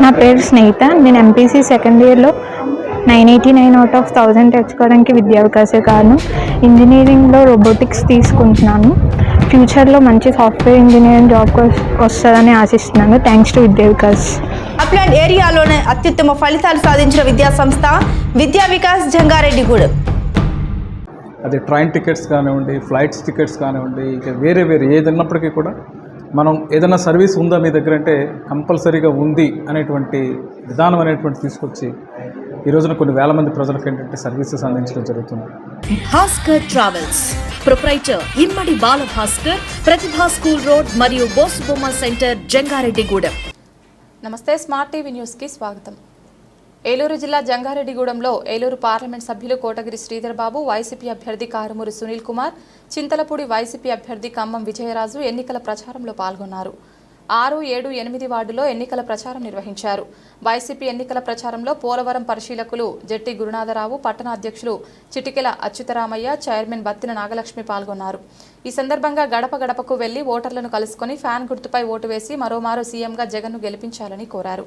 నా పేరు స్నేహిత. నేను ఎంపీసీ సెకండ్ ఇయర్లో nine eighty nine out of thousand తెచ్చుకోవడానికి విద్యా అవకాశ కారణం ఇంజనీరింగ్లో రోబోటిక్స్ తీసుకుంటున్నాను. ఫ్యూచర్లో మంచి సాఫ్ట్వేర్ ఇంజనీరింగ్ జాబ్ వస్తుందని ఆశిస్తున్నాను. థ్యాంక్స్ టు విద్యా వికాస్. అప్లాండ్ ఏరియాలోనే అత్యుత్తమ ఫలితాలు సాధించిన విద్యా సంస్థ విద్యా వికాస్ జంగారెడ్డిగూడెం. అది ట్రైన్ టికెట్స్ కానివ్వండి ఫ్లైట్స్ టికెట్స్ కానివ్వండి ఇక వేరే వేరే ఏది ఉన్నప్పటికీ కూడా మనం ఏదైనా సర్వీస్ ఉందా మీ దగ్గర అంటే కంపల్సరీగా ఉంది అనేటువంటి విధానం అనేటువంటి తీసుకొచ్చి ఈ రోజున కొన్ని వేల మంది ప్రజలకు ఏంటంటే సర్వీసెస్ అందించడం జరుగుతుంది. Bhaskar travels proprietor Immadi Bala Bhaskar Pratibha school road మరియు బోసుబొమ్మ సెంటర్ జంగారెడ్డిగూడెం. నమస్తే స్మార్ట్ టీవీ న్యూస్కి స్వాగతం. ఏలూరు జిల్లా జంగారెడ్డిగూడెంలో ఏలూరు పార్లమెంట్ సభ్యులు కోటగిరి శ్రీధర్ బాబు వైసీపీ అభ్యర్థి కారుమూరి సునీల్ కుమార్ చింతలపూడి వైసీపీ అభ్యర్థి ఖమ్మం విజయరాజు ఎన్నికల ప్రచారంలో పాల్గొన్నారు. ఆరు ఏడు ఎనిమిది వార్డులో ఎన్నికల ప్రచారం నిర్వహించారు. వైసీపీ ఎన్నికల ప్రచారంలో పోలవరం పరిశీలకులు జట్టి గురునాథరావు పట్టణ అధ్యక్షులు చిటికెల అచ్యుతరామయ్య చైర్మన్ బత్తిన నాగలక్ష్మి పాల్గొన్నారు. ఈ సందర్భంగా గడప గడపకు వెళ్ళి ఓటర్లను కలుసుకొని ఫ్యాన్ గుర్తుపై ఓటు వేసి మరోమారు సీఎంగా జగన్ను గెలిపించాలని కోరారు.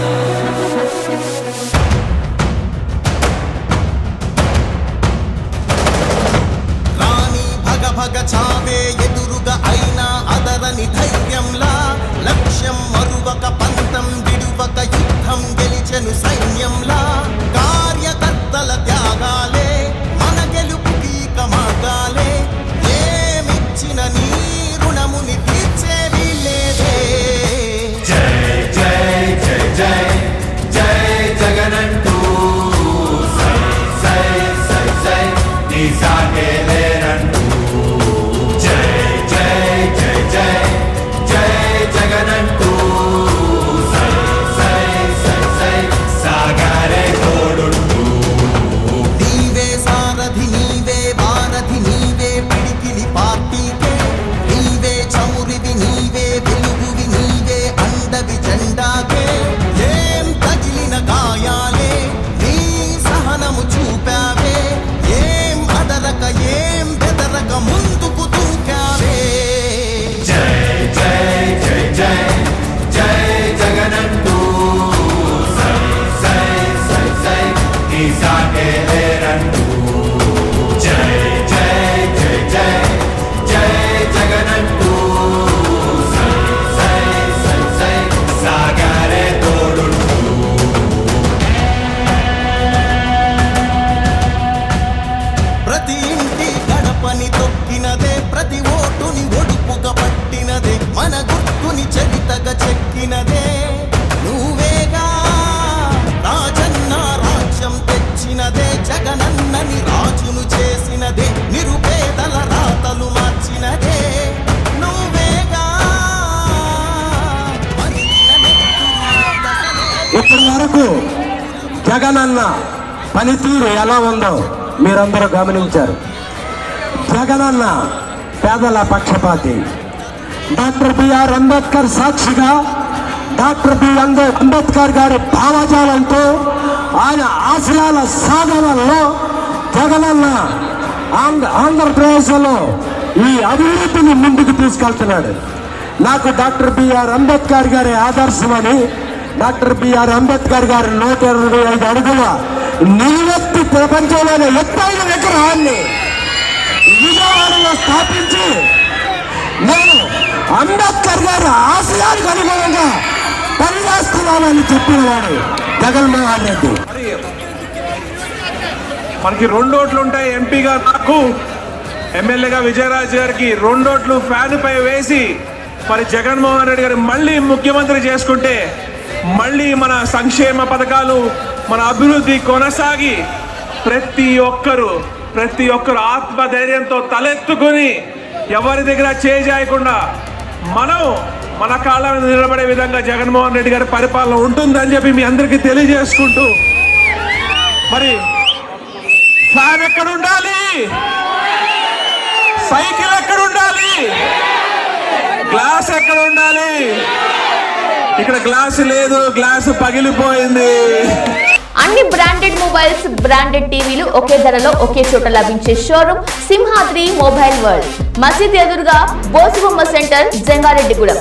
నీ వరకు జగనన్న పనితీరు ఎలా ఉందో మీరందరూ గమనించారు. జగనన్న పేదల పక్షపాతి. డాక్టర్ బిఆర్ అంబేద్కర్ సాక్షిగా డాక్టర్ బి అంబేద్కర్ గారి భావజాలంతో ఆయన ఆశయాల సాధనలో జగనన్న ఆంధ్ర ఆంధ్రప్రదేశ్లో ఈ అభివృద్ధిని ముందుకు తీసుకెళ్తున్నాడు. నాకు డాక్టర్ బిఆర్ అంబేద్కర్ గారి ఆదర్శమని డాక్టర్ బిఆర్ అంబేద్కర్ గారు నూట ఇరవై ఐదు అడుగుల నిలువెత్తి ప్రపంచంలోనే ఎత్తైన విగ్రహాన్ని విజయవాడలో స్థాపించి నేను అంబేద్కర్ గారి ఆశయానికి అనుగుణంగా పనిచేస్తున్నానని చెప్పినవాడు జగన్మోహన్ రెడ్డి. మనకి రెండు ఓట్లు ఉంటాయి ఎంపీగా నాకు ఎమ్మెల్యేగా విజయరాజ్ గారికి. రెండు ఓట్లు ఫ్యాన్ పై వేసి మరి జగన్మోహన్ రెడ్డి గారు మళ్ళీ ముఖ్యమంత్రి చేసుకుంటే మళ్ళీ మన సంక్షేమ పథకాలు మన అభివృద్ధి కొనసాగి ప్రతి ఒక్కరు ప్రతి ఒక్కరు ఆత్మధైర్యంతో తలెత్తుకుని ఎవరి దగ్గర చేయకుండా మనం మన కాళ్ళ మీద నిలబడే విధంగా జగన్మోహన్ రెడ్డి గారి పరిపాలన ఉంటుందని చెప్పి మీ అందరికీ తెలియజేసుకుంటూ మరి ఫ్యాన్ ఎక్కడ ఉండాలి సైకిల్ ఎక్కడ ఉండాలి గ్లాస్ ఎక్కడ ఉండాలి ఇక్కడ గ్లాస్ లేదు గ్లాస్ పగిలిపోయింది. అన్ని బ్రాండెడ్ మొబైల్స్ బ్రాండెడ్ టీవీలు ఒకే ధరలో ఒకే చోట లభించే షోరూమ్ సింహాద్రి మొబైల్ వరల్డ్. మసీద్ ఎదురుగా బోసుబొమ్మ సెంటర్ జంగారెడ్డిగూడెం.